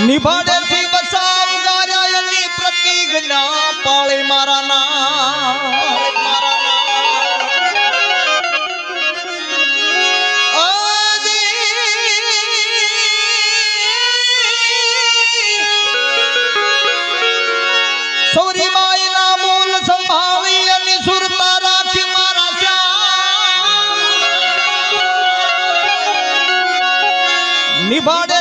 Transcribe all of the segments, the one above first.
શ્યામ નિભાડે થી બસાવ ગાર્યા એની પ્રતિજ્ઞા પાળે મારા ના નિભાડે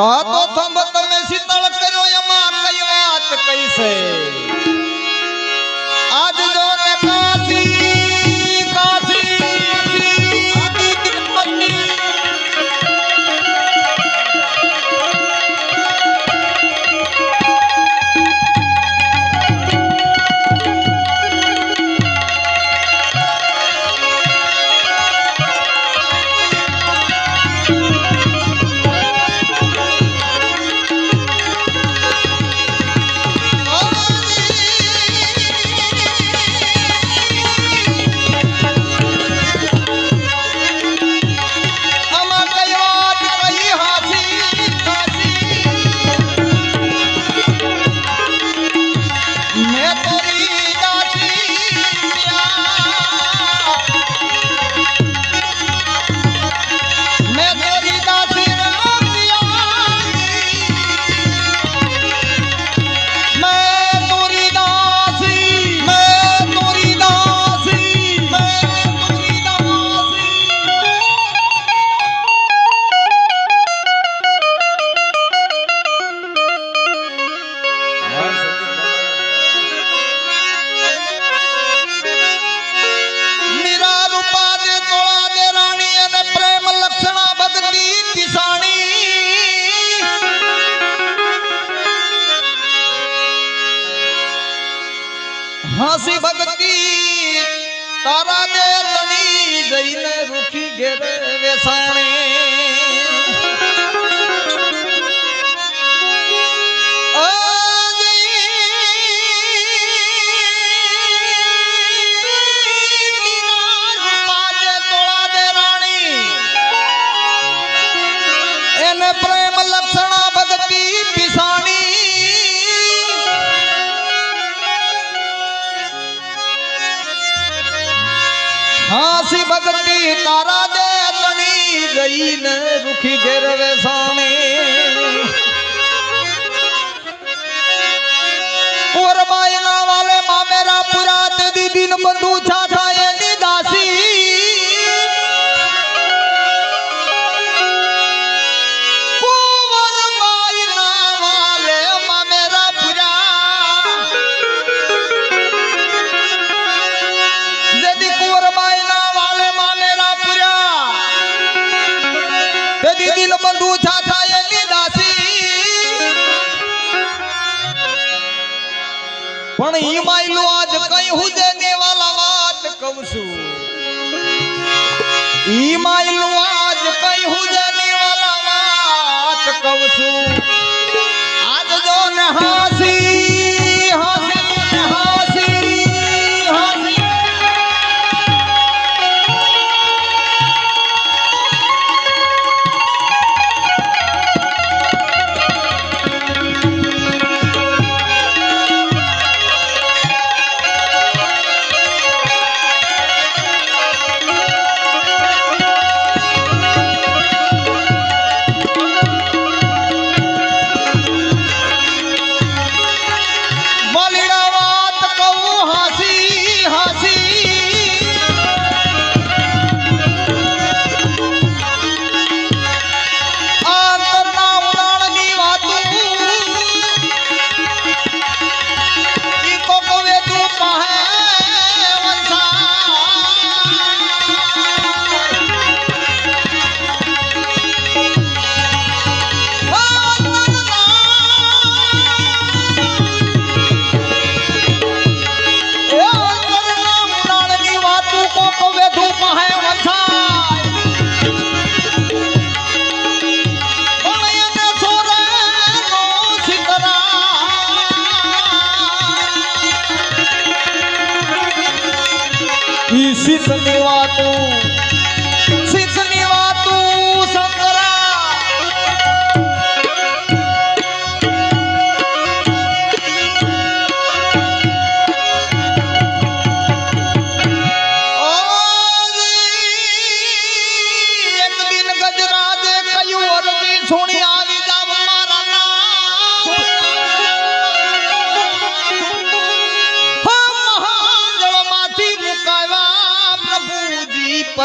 તો તો થંભ તમે શીતળ કર્યો એમાં કઈ વાત કઈ છે? હાસી ભક્તિ તારા દે તણી જઈને રૂખી ઘેરે વેસાણે. તારા દે તણી ગઈને રૂખી ઘેર વેસાણે કુંવરબાઈ ના વાલે પુરા તે દીદી ન બંધુ છાછા પણ ઈ માયલું આજ કઈ હુજે દેવાલા વાત કહું છું. ઈ માયલું આજ કઈ હુજે દેવાલા વાત કહું છું. આજ જો ને હાસી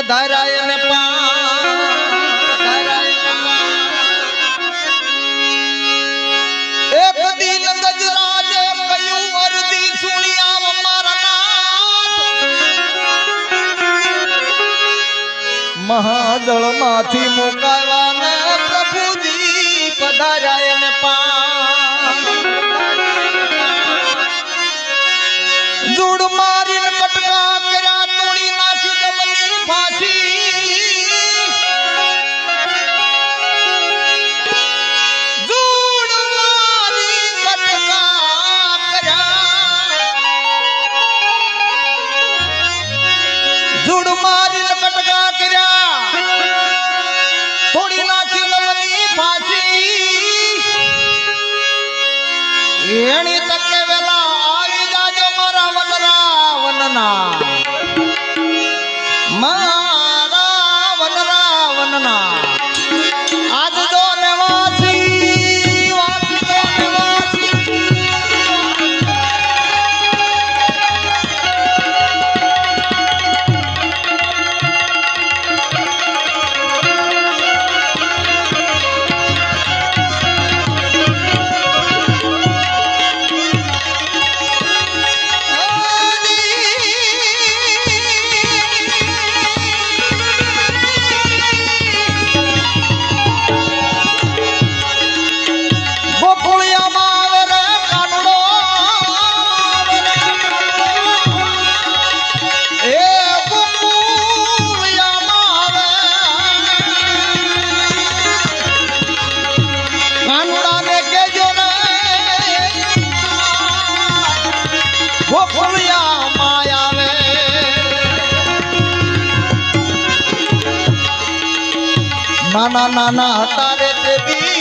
ધરાય ને પા. એક દિન ગજરાજે કયું અરજી સુણી આવ મહાદળમાંથી મુકાવા એણી તકે વેલા આવી જાજો મારા વનરા વનના નાના નાના હતા રે તે દી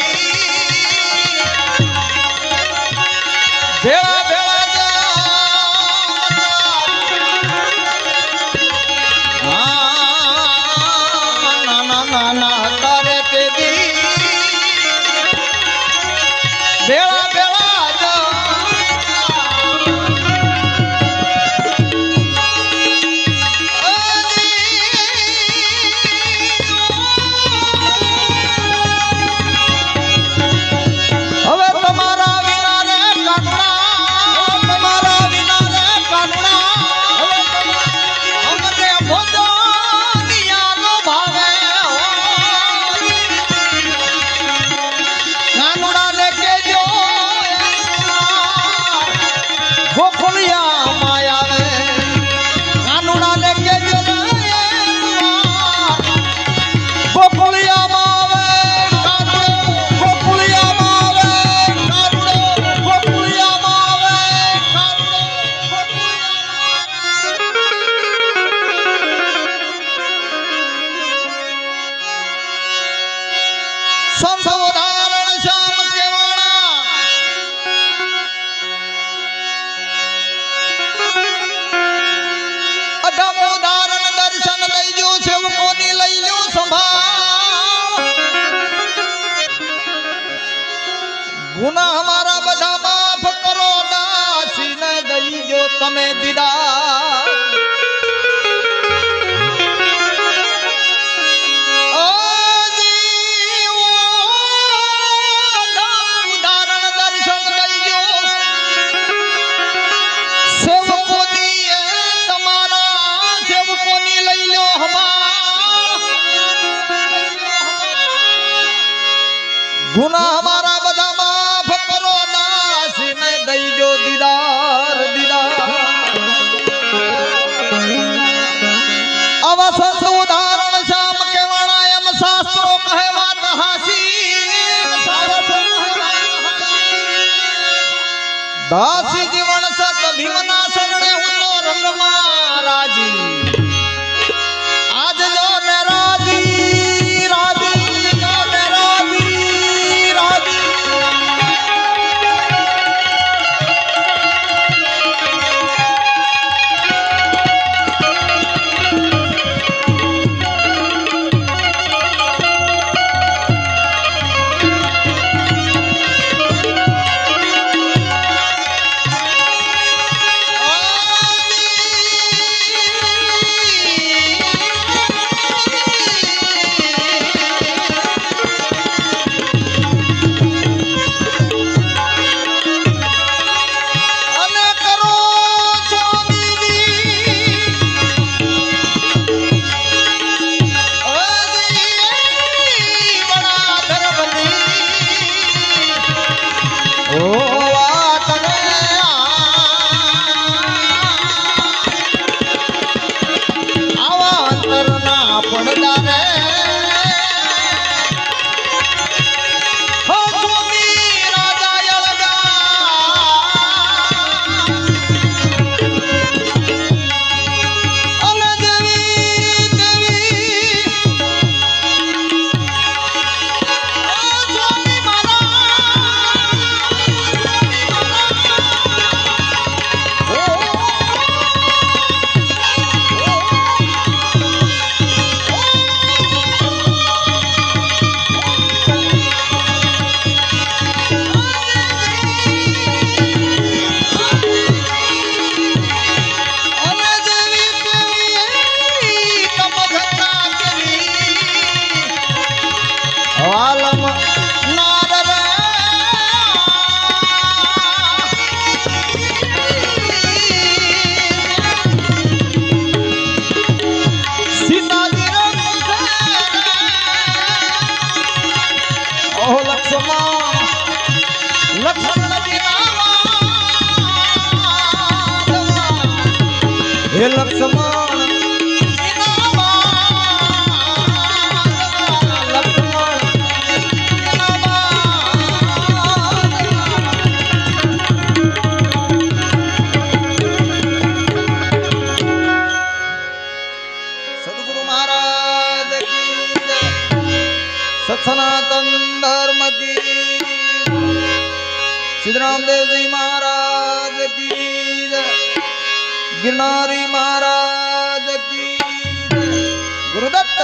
સંભવધારણ શ્યામ કેવાણા. અઢમો ધારણ દર્શન લઈ લો સેવકોની લઈ લો સંભાવ ગુના અમારા બધા માફ કરો દાસીને દઈ જો તમે દીદા દાસી જીવન સત ભીમના શરણે હું તો રંગમાં રાજી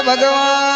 ભગવાન.